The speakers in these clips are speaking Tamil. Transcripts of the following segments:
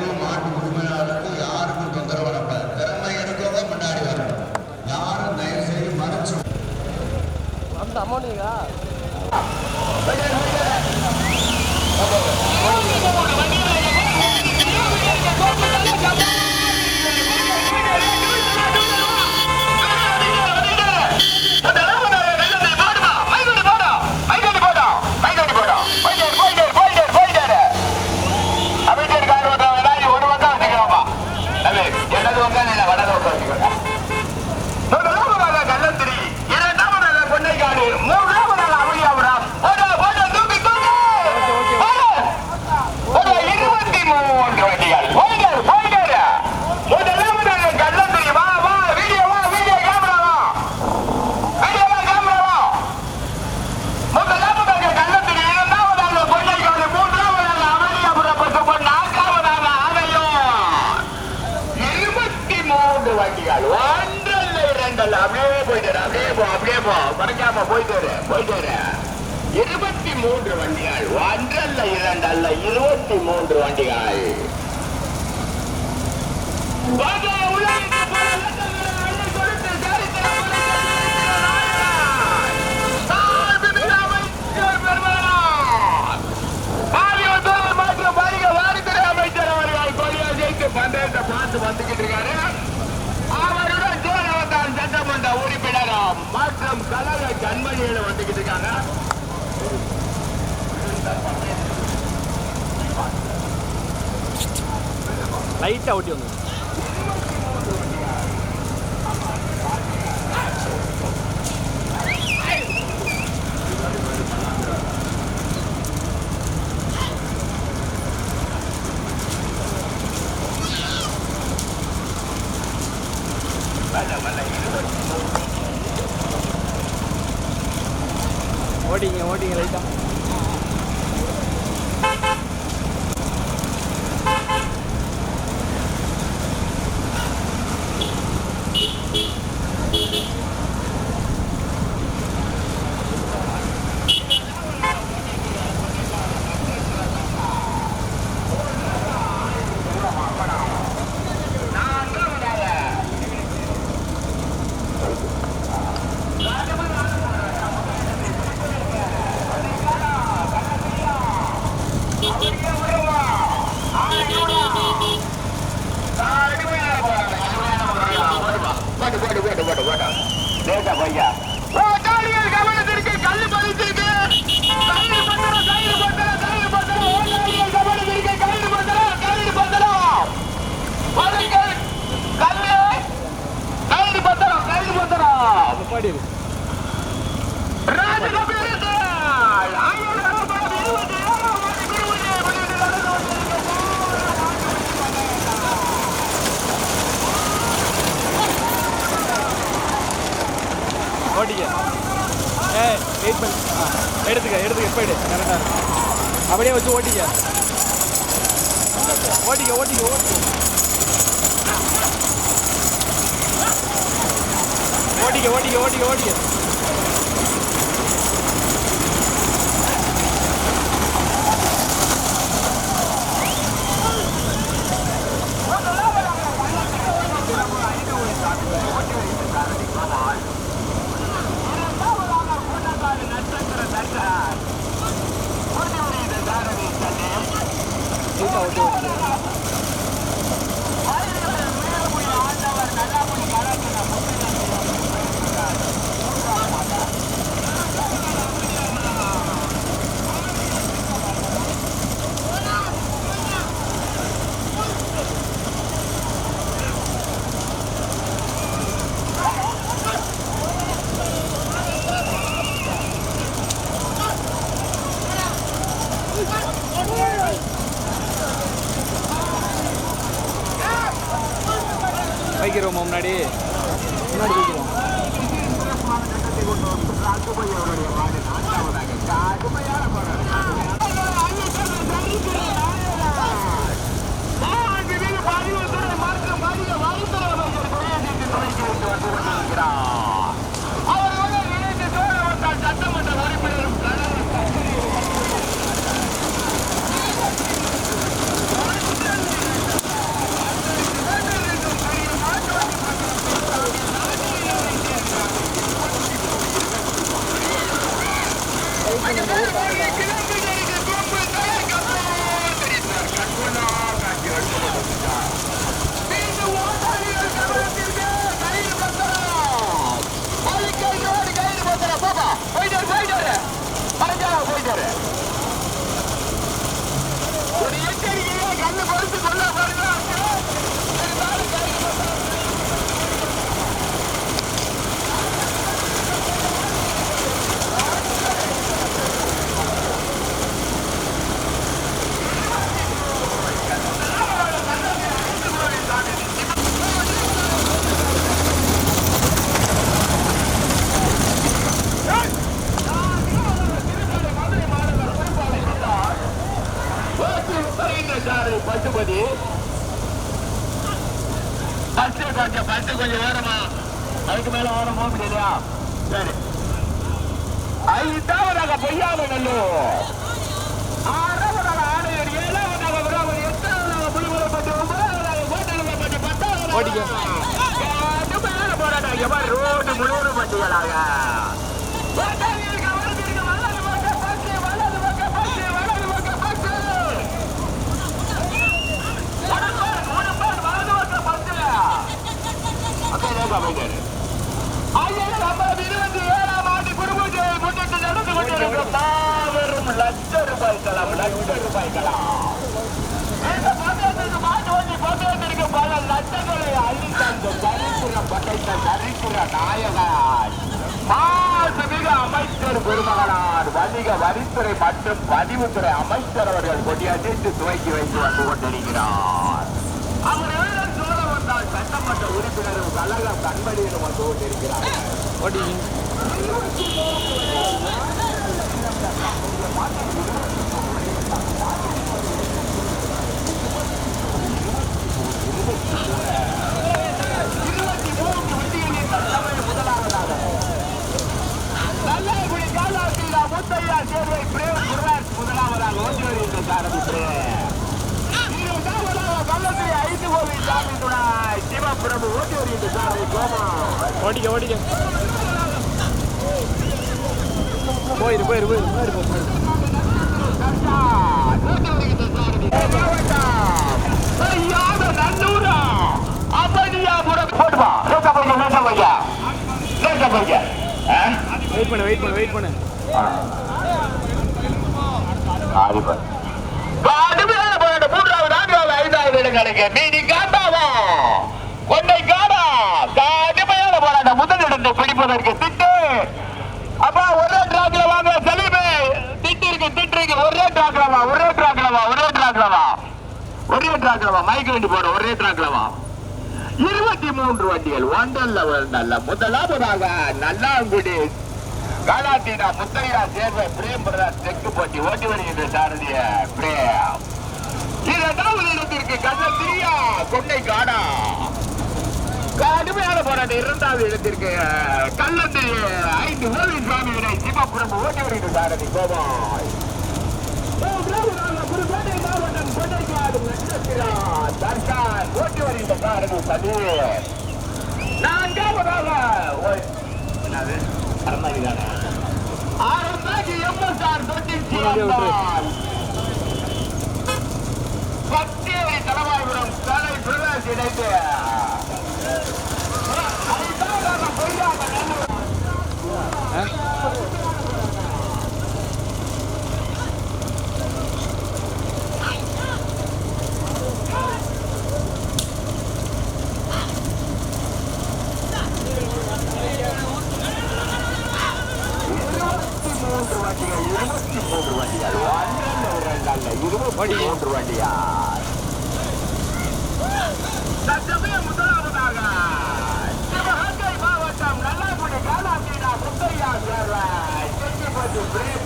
மாட்டுக்கும் மாட்டு உரிமையாளருக்கும் யாருக்கும் தொந்தரவு நடக்காது திறமை எடுக்கவங்க முன்னாடி வரணும். யாரும் தயவு செய்து மறைச்சு அந்த அமௌண்ட்டுங்களா 진짜 어려운 ஓடிங்க ஓடிங்க லைட்டாக ஓடிடு ஓடிக்க ஏ வெயிட் பண்ணி. எடுத்துக்க எடுத்துக்க போயிடு. கரெக்டாக அப்படியே வச்சு ஓட்டிக்க. ஓட்டிக்க ஓட்டிக்க ஓட்டிக்க. ஓட்டிக்க ஓட்டிக்க ஓட்டிக்க ஓட்டிக்க Oh, முன்னாடி கடுமையான போராட்டம் எவர் ரோடு முழுவதும் வண்டிகளாக மற்றும் பதிவுத்துறை அமைச்சர் அவர்கள் கொடியசைத்து துவக்கி வைத்து வந்து கொண்டிருக்கிறார். அவர் வீரர் சோழ வந்தால் சட்டமன்ற உறுப்பினரும் கழக கண்மணியிலும் வந்து கொண்டிருக்கிறார் ஓடிங்க இருபத்தி மூன்று வண்டிகளில் தமிழ் முதலாவதாக நல்லகுடி காலாசீலா முத்தையா சேர்வை பிரேம் குர்வாஸ் முதலாவதாக ஓட்டி வருகின்ற சாரதி பிரேம் இரண்டாவதாக கள்ளத்திரை ஐந்து கோவில் சாமி துணை சிவபிரபு ஓட்டி வருகின்ற சாரதி கோமான் ஓடிக்க ஓடிக்க போயிரு போயிரு போயிரு முன்னாடி போ முன்னாடி போ. வெயிட் பண்ணு வெயிட் பண்ணு வெயிட் பண்ணு பிடிப்பதற்கு திட்டு. அப்பா ஒரே டிராக்ல வாங்க சலீமே திட்டு இருக்கு திட்டு ஒரே டிராக்ல ஒரே டிராக்ல ஒரே டிராக்ல ஒரே டிராக்ல மைக் வேண்டி போட ஒரே டிராக்ல இருபத்தி மூன்று வண்டிகள் ஒன்றல்ல ஒன்றல்ல முதலாவதாக நல்லாங்குடி காலாத்தீனா முத்தையா சேர்வை பிரேம் பிரதாஸ் தெற்கு போட்டி ஓட்டி வருகின்ற சாரதிய பிரேம். இரண்டாவது இடத்திற்கு கண்ணத்திரியா கொண்டை காடா. கடுமையான போராட்டம் இரண்டாவது இடத்திற்கு கல்லந்து ஐந்து ஓவிய சுவாமிகளை சிவபுரம் ஓட்டி வருகின்ற சாரதி கோபாய். மூன்றாவதாக புதுக்கோட்டை மாவட்டம் கொண்டைக்காடு நட்சத்திரா தர்கான் ஓட்டி வருகின்ற சாரதி சதீர் நான்காவதாக ஓ- என்னது? பத்தேரி தலவாய்புரம் தலை பிரகாஷ் இணைந்து. வண்டிகள் இருபத்தி மூன்று வண்டிகள் ஒன்றல்ல இரண்டல்ல இருபத்தி மூன்று வண்டியார் தற்சமயம் முதலாவதாக சிவகங்கை மாவட்டம் நல்லாக்குடி காலாத்தீனா முத்தையா சேர்வை செஞ்சிப்பட்டு பிரேம்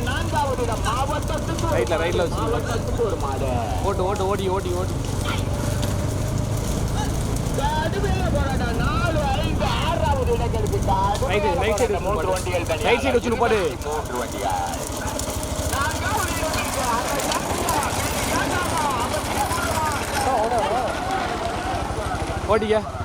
மாவட்டத்திற்கு நான்காவது இடம் மாவட்டத்துக்கு ரைட்ல ரைட்ல வச்சு. மாவட்டத்துக்கு ஒரு மாடு. ஓட்டு ஓட்டு ஓடி ஓடி ஓடி. கடுமையான போராட்டம் நாலு ஐந்து ஆறாவது இடங்களுக்கு Right side, right side மூன்று வண்டிகள் வச்சு. மூன்று நான்காவது ஓடிக்க. இந்த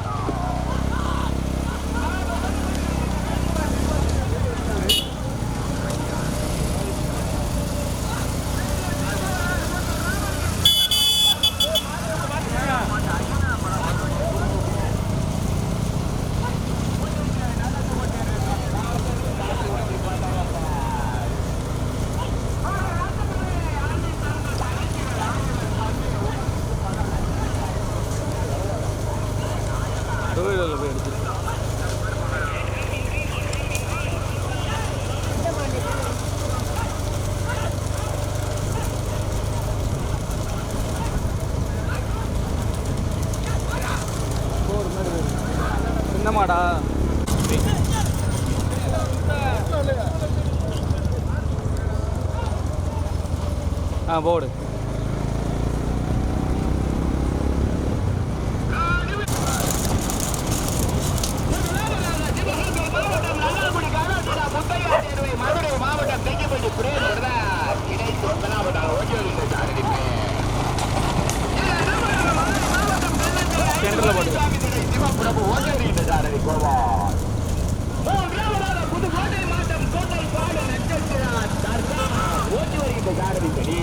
போர்டு போடு மதுரை மாவட்டம் தெங்கிப்பட்டி பிரேம் இணைத்து முதலாவதாக ஓட்டி வருகின்ற சாரதி சென்டரில் போடு சிவப்பிரபு ஓட்டி வருகின்ற சாரதி கோவால் மூன்றாவதாக புதுக்கோட்டை மாவட்டம் கோட்டை பாடு நட்சத்திரா தர்கா ஓட்டி வருகின்ற சாரதி சரி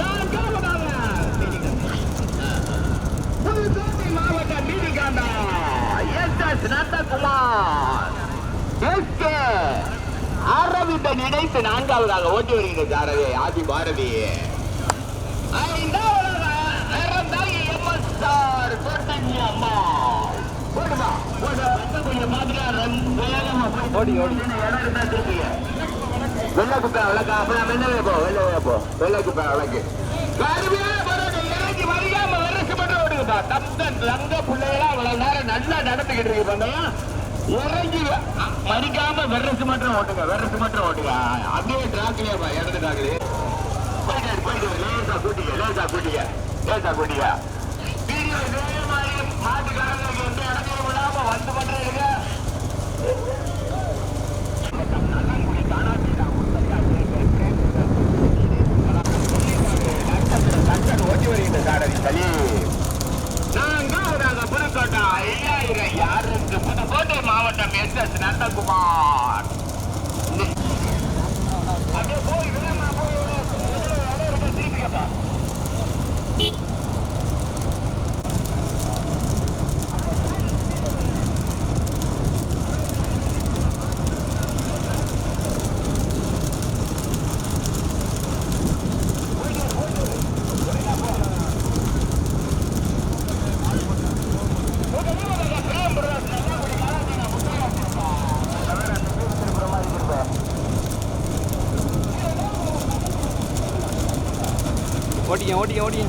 நான்காவதாக புதுக்கோட்டை மாவட்டம் Neethikantha S S Nandakumar SK Aravindan இணைத்து நான்காவதாக ஓட்டி வருகின்ற சாரதி ஆதி பாரதி ஐந்தாவதாக இறந்தாகி எம்எஸ்ஆர் கோட்டஞ்சி அம்மா போடுமா போடு வந்து கொஞ்சம் மாதிரியா வேகமா போய் ஓடி, ஓடி. வெள்ளை குப்பை விளக்கா அப்புறம் போ வெள்ளவே போ. வெள்ளை குப்பை விளக்கு. கருமையான பரோட்டா இறங்கி ஓடுங்கப்பா தங்க பிள்ளைகளா அவ்வளவு நேரம் நல்லா நடந்துகிட்டு இருக்கு இறங்கி மறிக்காம வெரசு மட்டும் ஓட்டுங்க வெரசு மட்டும் ஓட்டுங்க. அப்படியே டிராக்லயே இடது டிராக்லயே போயிட்டு போயிட்டு லேசா கூட்டிக்க லேசா கூட்டிக்க லேசா கூட்டிக்க. เศษชนะเลิศกูบอก ஓட்டிங்க ஓட்டிங்க ஓட்டிங்க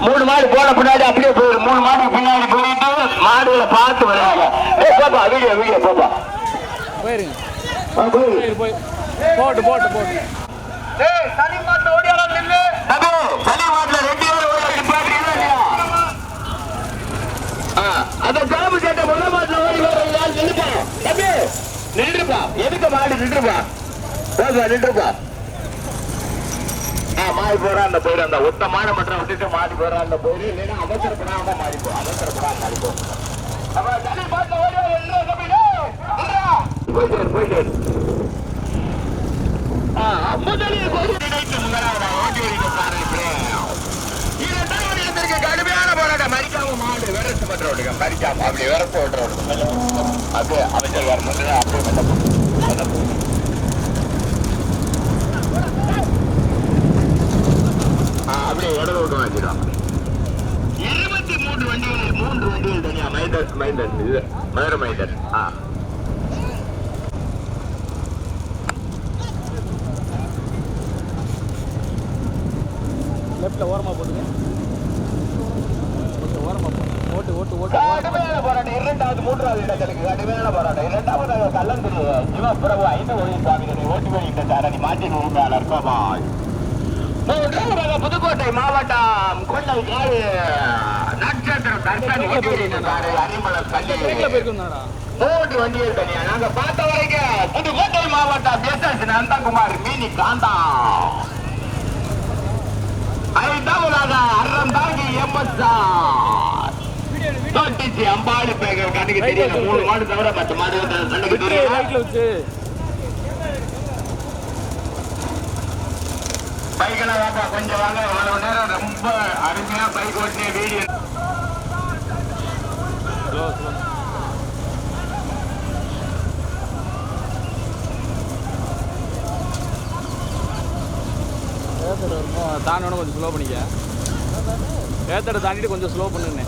மூணு மாடு போன பின்னாடி அப்படியே போயிரு மூணு மாடு பின்னாடி போயிட்டு மாடுகளை பார்த்து வருவாங்க ஏய் பாப்பா வீடியோ வீடியோ பாப்பா போயிருங்க ஆ, போயிரு. போயிரு போய் போட்டு போட்டு போட்டு ஏய், சனி மாட்டுல ஓடியாரா நில்லு. தம்பி, சனி மாட்டுல ரெண்டு பேரும் ஓடி நிப்பாட்டுறீங்களா இல்லையா? ஆ, அந்த கிளம்பு சேட்டை முள்ள மாட்டுல ஓடி வர்றீங்களா? நில்லுப்பா. தம்பி, நில்லுப்பா. எதுக்கு மாடு நின்றுப்பா போதுப்பா, நின்றுப்பா. மாறி போறா அந்த போயிரு அந்த ஒத்த மாடை மட்டும் விட்டுட்டு மாறி போறா அந்த போயிரு. இல்லைன்னா அவசரப்படாம மாறி போ அவசரப்படாம மாறி போ. அப்ப சனி மாட்டுல ஓடி. போயிட்டு போயிட்டு இரு. முதலில் முதலாவதாக ஓட்டி வருகிறார் இரண்டாவது இடத்திற்கு கடுமையான போராட்டம் மறிக்காம மாடு வெரசு பண்ற விடுங்க மறிக்காம அப்படி வெரசு விடுற அப்படியே அமைச்சர் வர அப்படியே மெல்ல அப்படியே இடது விட்டு வச்சிடும் இருபத்தி மூன்று வண்டிகள் மூன்று வண்டிகள் தனியா மைண்டர் மைண்டர் இது மதுரை மைண்டர் ஆ லெஃப்ட்டில் ஓரமாக போட்டுங்க ஓட்டு ஓரமாக போட்டு ஓட்டு ஓட்டு ஓட்டு ஓரமா. கடுமையான போராட்டம் இரண்டாவது மூன்றாவது இடங்களுக்கு கடுமையான போராட்டம் இரண்டாவது கல்லந்திரி சிவப்பிரபு ஐந்து ஒளி சுவாமிகளை ஓட்டி வருகின்ற சாரணி மாற்றி உரிமையாளர் கோபால் மூன்றாவதாக புதுக்கோட்டை காடு நட்சத்திரம் மூன்று வண்டிகள் தனியா நாங்க பார்த்த வரைக்கும் புதுக்கோட்டை மாவட்டம் எஸ் நந்தகுமார் மீனி காந்தா ஐந்தாவதாக அறம் தாங்கி எம்எஸ்ஆர் தொட்டிச்சி அம்பாடு பேகர் கண்ணுக்கு தெரியல. மூணு மாடு தவிர மற்ற மாடு கண்ணுக்கு தெரியல. ரைட்டில் பைக்கில் வாப்பா கொஞ்சம் வாங்க. இவ்வளவு நேரம் ரொம்ப அருமையா பைக் ஓட்டின வீடியோ ஸ்லோ கொஞ்சம் ஸ்லோ பண்ணிக்க. ஏத்தடை தாண்டிட்டு கொஞ்சம் ஸ்லோ பண்ணுண்ணே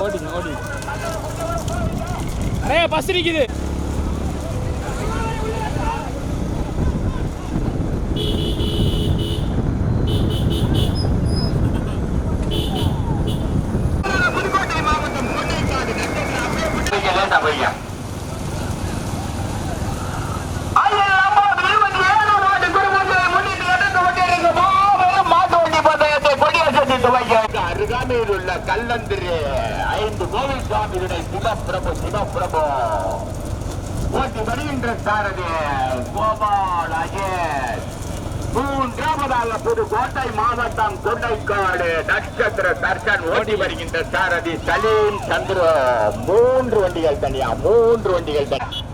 ஓடிங்க ஓடிங்க அண்ணே பஸ் நிற்கிது புதுக்கோட்டை மாவட்டம் கொண்டைக்காடு அருகாமையில் உள்ள கல்லந்திரி. ஐந்து கோவில் சுவாமிகளை சிவப்பிரபு சிவப்பிரபு. ஓட்டி வருகின்ற சாரதி கோபால் அஜய் மூன்றாவதாக புதுக்கோட்டை மாவட்டம் கொண்டைக்காடு நட்சத்திர தர்ஷன் ஓட்டி. வருகின்ற சாரதி சலீம் சந்திர. மூன்று வண்டிகள் தனியா மூன்று வண்டிகள் தனியா.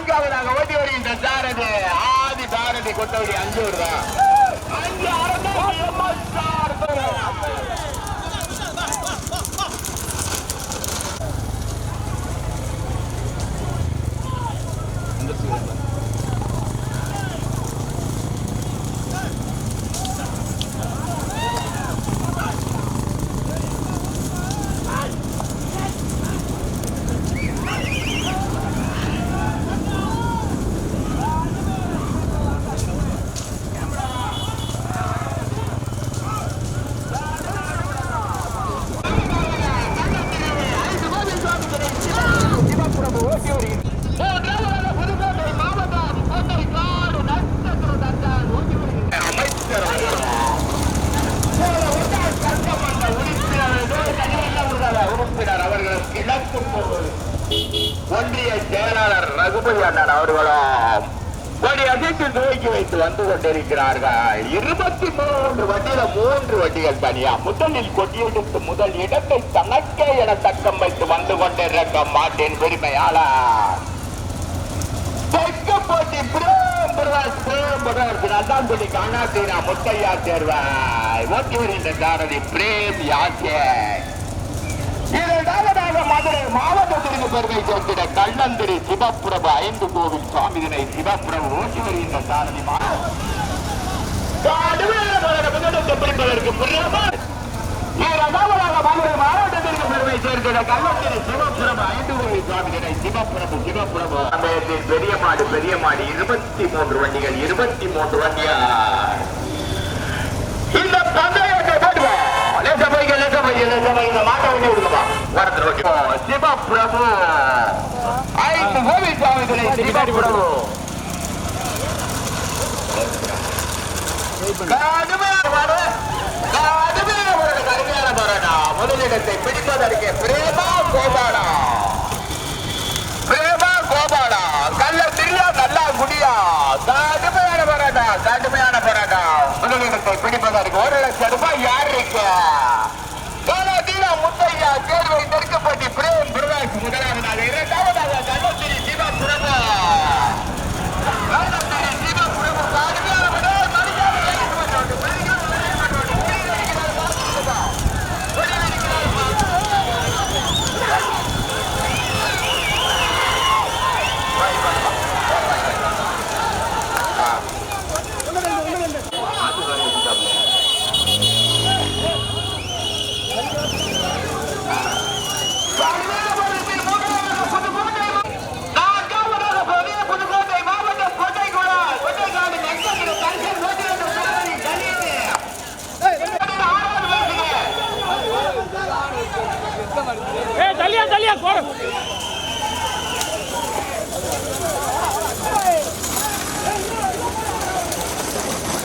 நான்காவதாக ஓட்டி வருகின்ற சாரதி. ஆதி சாரதி கொட்டவடி அஞ்சூர் தான் கொண்டிருக்கிறார்கள் இருபத்தி மூன்று வண்டியில மூன்று வண்டிகள் தனியா? முதலில் கொட்டியெடுத்து முதல் இடத்தை தனக்கே என தக்கம் வைத்து வந்து கொண்டிருக்க மாட்டேன் உரிமையாளர் தெற்கு போட்டி பிரேம் பிரகாஷ் பிரேம் பிரகாஷ். காணாத்தீனா முத்தையா தேர்வாய் ஓட்டி வருகின்ற சாரதி பிரேம் யாசே இரண்டாவதாக மதுரை மாவட்டத்திற்கு பெருமை சேர்த்திட கண்ணந்திரி சிவப்பிரபு ஐந்து கோவில் சுவாமிதனை சிவப்பிரபு ஓட்டி வருகின்ற சாரதி பிடிப்பதற்கு புரியாமல் மாவட்டத்திற்கு பெருமை சேர்க்கிற ஐந்து சுவாமிகளை சமயத்தில் பெரிய மாடு பெரிய மாடு இருபத்தி மூன்று வண்டிகள் இருபத்தி மூன்று வண்டியா இந்த பந்தயத்தை போடுவோம் லேச பைக்க லேச பைக்க லேச பைக்க இந்த மாட்டை வண்டி விடுங்கப்பா வரத்துல ஓகே சிவப்பிரபு ஐந்து கோவில் சுவாமிகளை சிவபிரபு கடுமையான மாடு கடுமையான முறையில் கடுமையான போராடா முதலிடத்தை பிடிப்பதற்கு பிரேமா கோபாலா. பிரேமா கோபாலா. கல்ல திரியா நல்லா குடியா. கடுமையான போராட்டா கடுமையான போராட்டா முதலிடத்தை பிடிப்பதற்கு ஒரு லட்சம் ரூபாய் யார் தீரா முத்தையா தேர்வை தெற்கு